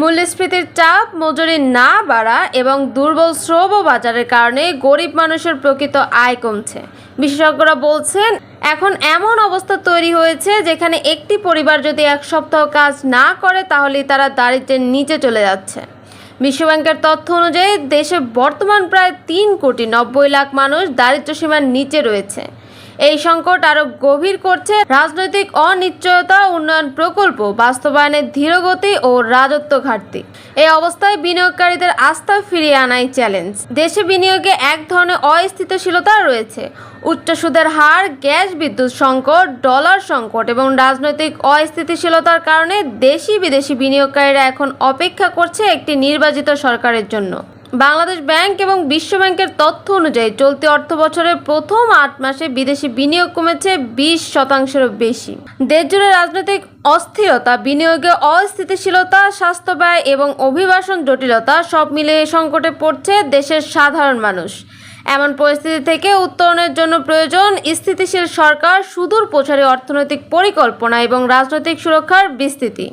মূল্যস্ফীতির চাপ, মজুরি না বাড়া এবং দুর্বল শ্রম বাজারের কারণে গরিব মানুষের প্রকৃত আয় কমছে। বিশেষজ্ঞরা বলছেন, এখন এমন অবস্থা তৈরি হয়েছে যেখানে একটি পরিবার যদি এক সপ্তাহ কাজ না করে, তাহলেই তারা দারিদ্র্যের নিচে চলে যাচ্ছে। বিশ্বব্যাংকের তথ্য অনুযায়ী, দেশে বর্তমান প্রায় তিন কোটি নব্বই লাখ মানুষ দারিদ্র্য সীমার নিচে রয়েছে। এই সংকট আরও গভীর করছে রাজনৈতিক অনিশ্চয়তা, উন্নয়ন প্রকল্প, বাস্তবায়নের ধীরগতি ও রাজত্ব ঘাটতি। এই অবস্থায় বিনিয়োগকারীদের আস্থা ফিরিয়ে আনাই চ্যালেঞ্জ। দেশে বিনিয়োগে এক ধরনের অস্থিতিশীলতা রয়েছে। উচ্চ সুদের হার, গ্যাস বিদ্যুৎ সংকট, ডলার সংকট এবং রাজনৈতিক অস্থিতিশীলতার কারণে দেশি বিদেশি বিনিয়োগকারীরা এখন অপেক্ষা করছে একটি নির্বাচিত সরকারের জন্য। বাংলাদেশ ব্যাংক এবং বিশ্ব ব্যাংকের তথ্য অনুযায়ী চলতি অর্থ বছরের প্রথম আট মাসে বিদেশি বিনিয়োগ কমেছে বিশ শতাংশেরও বেশি। দেশজুড়ে রাজনৈতিক অস্থিরতা, বিনিয়োগে অস্থিতিশীলতা, স্বাস্থ্য ব্যয় এবং অভিবাসন জটিলতা সব মিলিয়ে সংকটে পড়ছে দেশের সাধারণ মানুষ। এমন পরিস্থিতি থেকে উত্তরণের জন্য প্রয়োজন স্থিতিশীল সরকার সুদূর প্রসারী অর্থনৈতিক পরিকল্পনা এবং রাজনৈতিক সুরক্ষার বিস্তৃতি।